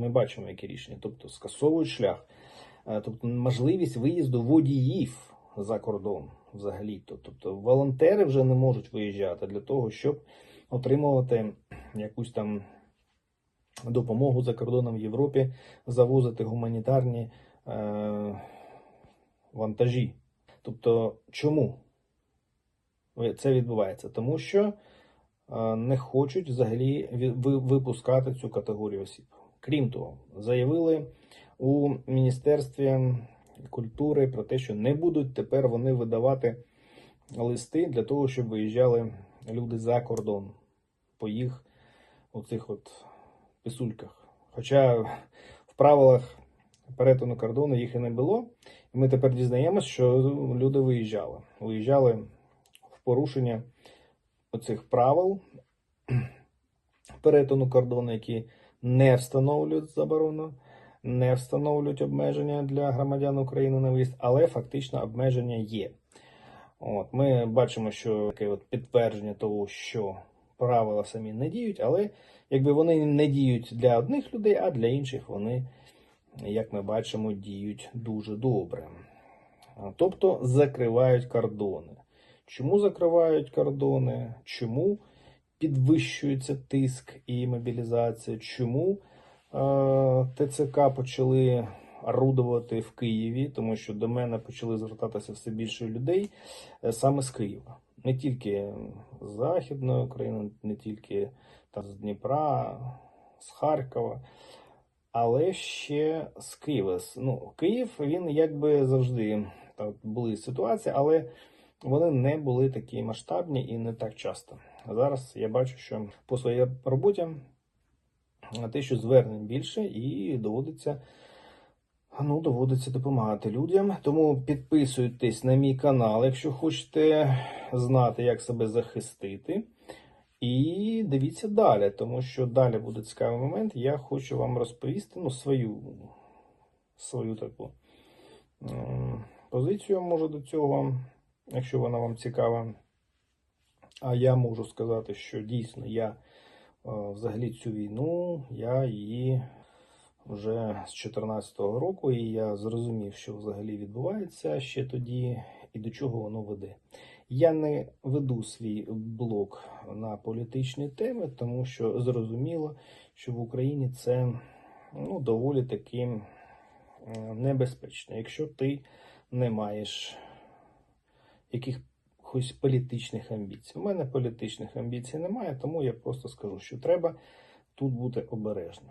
ми бачимо, які рішення. Тобто скасовують шлях, Е, тобто можливість виїзду водіїв за кордон взагалі-то. Тобто волонтери вже не можуть виїжджати для того, щоб отримувати якусь там допомогу за кордоном в Європі, завозити гуманітарні е, вантажі. Тобто, чому це відбувається? Тому що е, не хочуть взагалі випускати цю категорію осіб. Крім того, заявили у Міністерстві культури про те, що не будуть тепер вони видавати листи для того, щоб виїжджали люди за кордон по їх оцих от писульках. Хоча в правилах перетину кордону їх і не було. І ми тепер дізнаємося, що люди виїжджали. Виїжджали в порушення оцих правил перетину кордону, які не встановлюють заборону, не встановлюють обмеження для громадян України на виїзд, але фактично обмеження є. От, ми бачимо, що таке от підтвердження того, що правила самі не діють, але якби вони не діють для одних людей, а для інших вони, як ми бачимо, діють дуже добре. Тобто закривають кордони. Чому закривають кордони? Чому підвищується тиск і мобілізація? Чому ТЦК почали орудувати в Києві, тому що до мене почали звертатися все більше людей е, саме з Києва. Не тільки з Західної України, не тільки там, з Дніпра, з Харкова, але ще з Києва. Ну, Київ він якби завжди так, були ситуації, але вони не були такі масштабні і не так часто. Зараз я бачу, що по своїй роботі а те, що звернень більше, і доводиться, ну, доводиться допомагати людям. Тому підписуйтесь на мій канал, якщо хочете знати, як себе захистити. І дивіться далі, тому що далі буде цікавий момент. Я хочу вам розповісти ну, свою, свою таку позицію, може, до цього, якщо вона вам цікава. А я можу сказати, що дійсно я е, взагалі цю війну, я її вже з 2014 року, і я зрозумів, що взагалі відбувається ще тоді і до чого воно веде. Я не веду свій блог на політичні теми, тому що зрозуміло, що в Україні це ну, доволі таки небезпечно. Якщо ти не маєш якихось політичних амбіцій. У мене політичних амбіцій немає, тому я просто скажу, що треба тут бути обережним.